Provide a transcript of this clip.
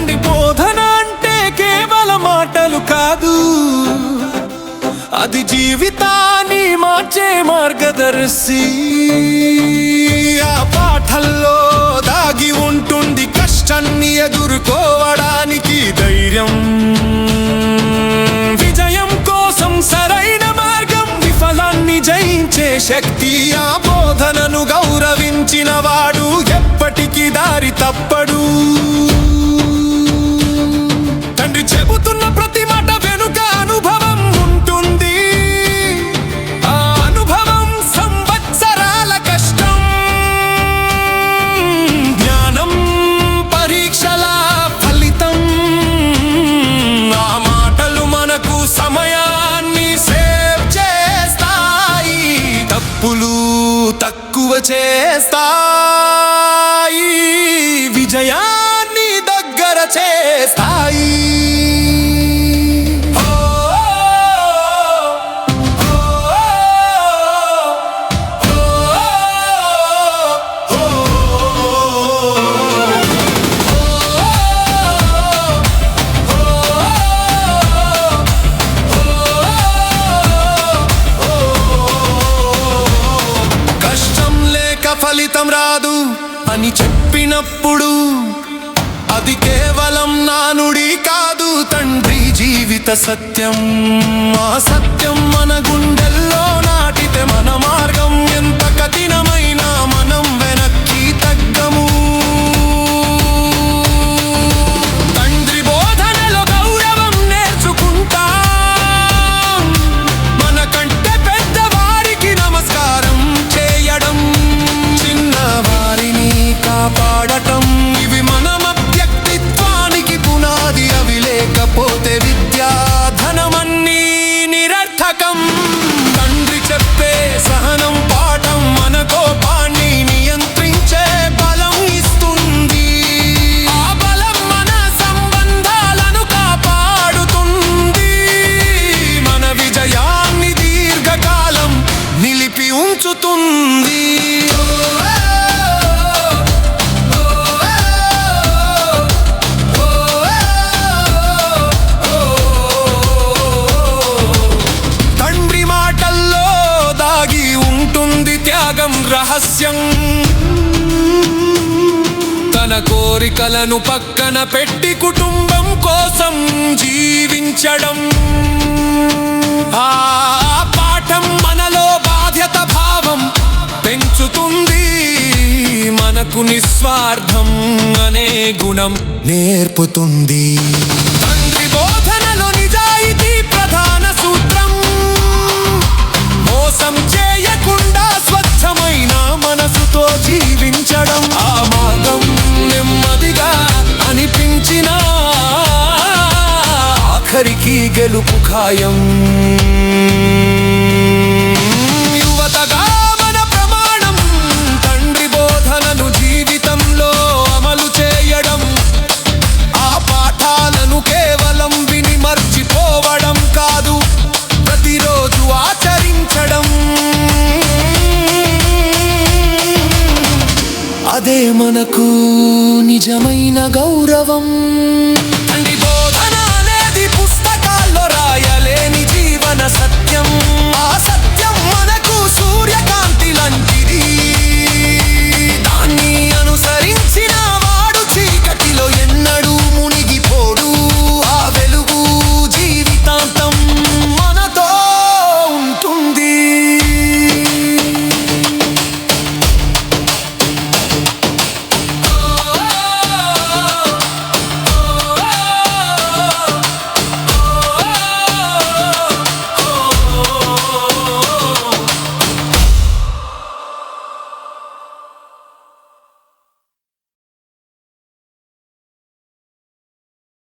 ఇలాంటి బోధన అంటే కేవల మాటలు కాదు. అది జీవితాన్ని మార్చే మార్గదర్శి. ఆ పాటల్లో దాగి ఉంటుంది కష్టాన్ని ఎదుర్కోవడానికి ధైర్యం. విజయం కోసం సరైన మార్గం విఫలాన్ని జయించే శక్తి. ఆ బోధనను గౌరవించిన వాడు ఎప్పటికీ దారి తప్పడు. తప్పులు తక్కువ చేస్తా ఫలితం రాదు అని చెప్పినప్పుడు అది కేవలం నానుడి కాదు తండ్రి జీవిత సత్యం. ఆ సత్యం మన గుండెల్లో నాటితే మనమా నిరర్థకం తండ్రి చెప్పే సహనం పాఠం మన కోపాన్ని నియంత్రించే బలం ఇస్తుంది. ఆ బలం మన సంబంధాలను కాపాడుతుంది. మన విజయాన్ని దీర్ఘకాలం నిలిపి ఉంచుతుంది. రహస్యం. తన కోరికలను పక్కన పెట్టి కుటుంబం కోసం జీవించడం. ఆ పాఠం మనలో బాధ్యత భావం పెంచుతుంది మనకు నిస్వార్థం అనే గుణం నేర్పుతుంది. గెలుపు ఖాయం. యువతగా మన ప్రమాణం తండ్రి బోధనను జీవితంలో అమలు చేయడం ఆ పాఠాలను కేవలం విని మర్చిపోవడం కాదు ప్రతిరోజు ఆచరించడం. అదే మనకు నిజమైన గౌరవం.